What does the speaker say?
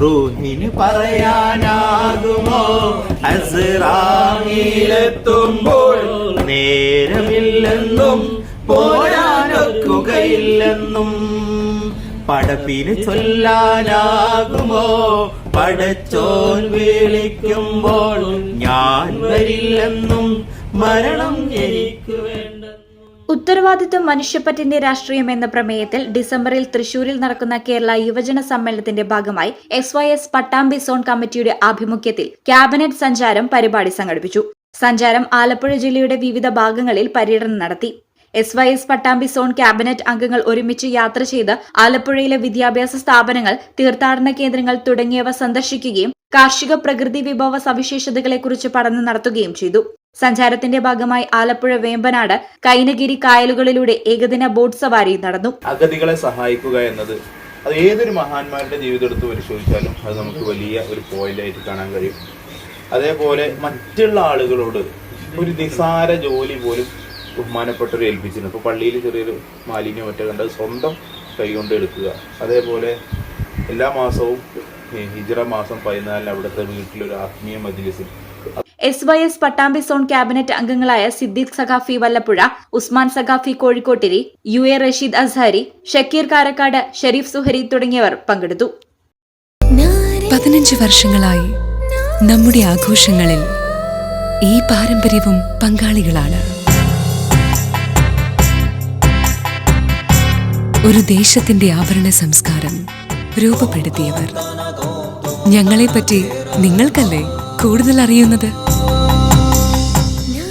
റൂഹിന് പറയാനാകുമോ? അസ്റായിലെത്തുമ്പോൾ നേരമില്ലെന്നും പോരാനൊക്കുകയില്ലെന്നും പടപ്പിന് ചൊല്ലാനാകുമോ? പടച്ചോൻ വിളിക്കുമ്പോൾ ഞാൻ വരില്ലെന്നും മരണം എനിക്ക് ഉത്തരവാദിത്വം മനുഷ്യപ്പറ്റിന്റെ രാഷ്ട്രീയം എന്ന പ്രമേയത്തിൽ ഡിസംബറിൽ തൃശൂരിൽ നടക്കുന്ന കേരള യുവജന സമ്മേളനത്തിന്റെ ഭാഗമായി S Y S Pattambi zone കമ്മിറ്റിയുടെ ആഭിമുഖ്യത്തിൽ ക്യാബിനറ്റ് സഞ്ചാരം പരിപാടി സംഘടിപ്പിച്ചു. സഞ്ചാരം ആലപ്പുഴ ജില്ലയുടെ വിവിധ ഭാഗങ്ങളിൽ പര്യടനം നടത്തി. S Y S Pattambi zone cabinet അംഗങ്ങൾ ഒരുമിച്ച് യാത്ര ചെയ്ത് ആലപ്പുഴയിലെ വിദ്യാഭ്യാസ സ്ഥാപനങ്ങൾ തീർത്ഥാടന കേന്ദ്രങ്ങൾ തുടങ്ങിയവ സന്ദർശിക്കുകയും കാർഷിക പ്രകൃതി വിഭവ സവിശേഷതകളെക്കുറിച്ച് പഠനം നടത്തുകയും ചെയ്തു. സഞ്ചാരത്തിന്റെ ഭാഗമായി ആലപ്പുഴ വേമ്പനാട് കൈനഗിരി കായലുകളിലൂടെ ഏകദിന ബോട്ട് സവാരി നടന്നു. അഗതികളെ സഹായിക്കുക എന്നത് അത് ഏതൊരു മഹാന്മാരുടെ ജീവിതം എടുത്ത് പരിശോധിച്ചാലും അത് നമുക്ക് വലിയ ഒരു പോയിന്റായിട്ട് കാണാൻ കഴിയും. അതേപോലെ മറ്റുള്ള ആളുകളോട് ഒരു നിസാര ജോലി പോലും ബഹുമാനപ്പെട്ടവർ ഏൽപ്പിച്ചിരുന്നു. ഇപ്പോൾ പള്ളിയിൽ ചെറിയൊരു മാലിന്യം ഒറ്റ കണ്ടത് സ്വന്തം കൈകൊണ്ട് എടുക്കുക. അതേപോലെ എല്ലാ മാസവും ഹിജറ മാസം പതിനാലിന് അവിടുത്തെ വീട്ടിലൊരു ആത്മീയ മജ്ലിസിൽ S Y S Pattambi zone cabinet അംഗങ്ങളായ സിദ്ദീഖ് സഖാഫി വല്ലപ്പുഴ ഉസ്മാൻ സഖാഫി കോഴിക്കോട്ടിരി യു എ റഷീദ് അസ്ഹാരി ഷക്കീർ കാരക്കാട് ഷെരീഫ് സുഹരി തുടങ്ങിയവർ പങ്കെടുത്തു. പതിനഞ്ച് വർഷങ്ങളായി നമ്മുടെ ആഘോഷങ്ങളിൽ ഈ പാരമ്പര്യവും പങ്കാളികളാണ്. ഒരു ദേശത്തിന്റെ ആഭരണ സംസ്കാരം രൂപപ്പെടുത്തിയവർ. ഞങ്ങളെപ്പറ്റി നിങ്ങൾക്കല്ലേ കൂടുതൽ അറിയുന്നത്